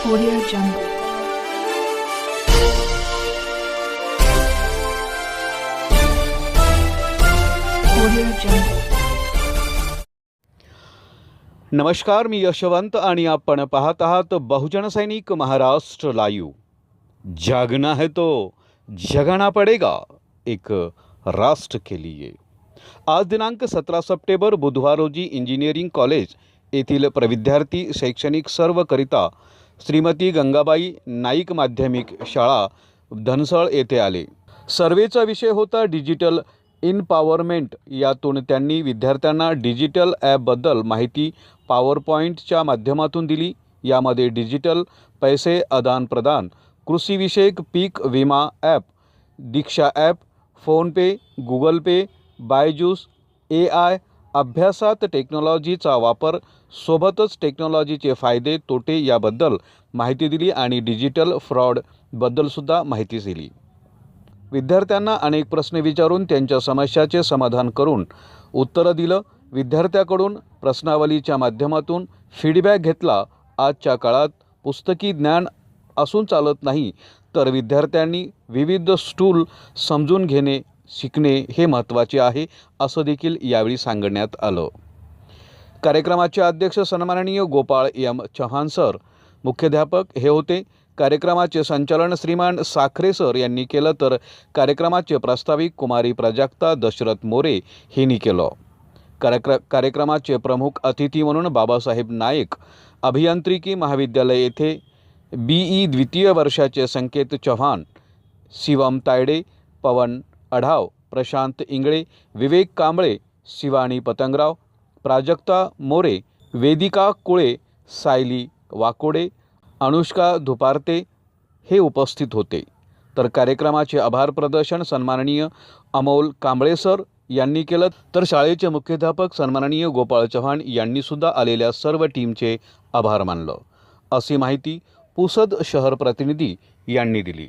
Audio Jungle. Audio Jungle. नमस्कार, मी यशवंत आणि आपण पाहत आहात बहुजन सैनिक महाराष्ट्र लाईव्ह जागना है तो जगाना पडेगा, एक राष्ट्र के लिए आज दिनांक सतरा सप्टेंबर बुधवार रोजी इंजिनिअरिंग कॉलेज येथील प्रविद्यार्थी शैक्षणिक सर्वकरिता श्रीमती गंगाबाई नाईक माध्यमिक शाळा धनसळ येथे आले. सर्वेचा विषय होता डिजिटल इनपावरमेंट यातून त्यांनी विद्यार्थ्यांना डिजिटल ॲपबद्दल माहिती पॉवर पॉईंटच्या माध्यमातून दिली. यामध्ये डिजिटल पैसे आदानप्रदान कृषीविषयक पीक विमा app Diksha app PhonePe Google Pay Byju's A I अभ्यासात टेक्नॉलॉजीचा वापर सोबतच टेक्नॉलॉजीचे फायदे तोटे याबद्दल माहिती दिली आणि डिजिटल फ्रॉडबद्दलसुद्धा माहिती दिली. विद्यार्थ्यांना अनेक प्रश्न विचारून त्यांच्या समस्याचे समाधान करून उत्तरं दिलं. विद्यार्थ्याकडून प्रश्नावलीच्या माध्यमातून फीडबॅक घेतला. आजच्या काळात पुस्तकी ज्ञान असून चालत नाही तर विद्यार्थ्यांनी विविध स्टूल समजून घेणे शिकणे हे महत्त्वाचे आहे असं देखील यावेळी सांगण्यात आलं. कार्यक्रमाचे अध्यक्ष सन्माननीय गोपाळ एम चव्हाण सर मुख्याध्यापक हे होते. कार्यक्रमाचे संचालन श्रीमान साखरे सर यांनी केलं तर कार्यक्रमाचे प्रास्ताविक कुमारी प्राजक्ता दशरथ मोरे यांनी केलं. कार्यक्र कार्यक्रमाचे प्रमुख अतिथी म्हणून बाबासाहेब नाईक अभियांत्रिकी महाविद्यालय येथे बी ई द्वितीय वर्षाचे संकेत चव्हाण शिवम तायडे पवन अढाव प्रशांत इंगळे विवेक कांबळे शिवानी पतंगराव प्राजक्ता मोरे वेदिका कुळे सायली वाकोडे अनुष्का धुपारते हे उपस्थित होते. तर कार्यक्रमाचे आभार प्रदर्शन सन्माननीय अमोल कांबळे सर यांनी केलं तर शाळेचे मुख्याध्यापक सन्माननीय गोपाळ चव्हाण यांनीसुद्धा आलेल्या सर्व टीमचे आभार मानलं. अशी माहिती पुसद शहर प्रतिनिधी यांनी दिली.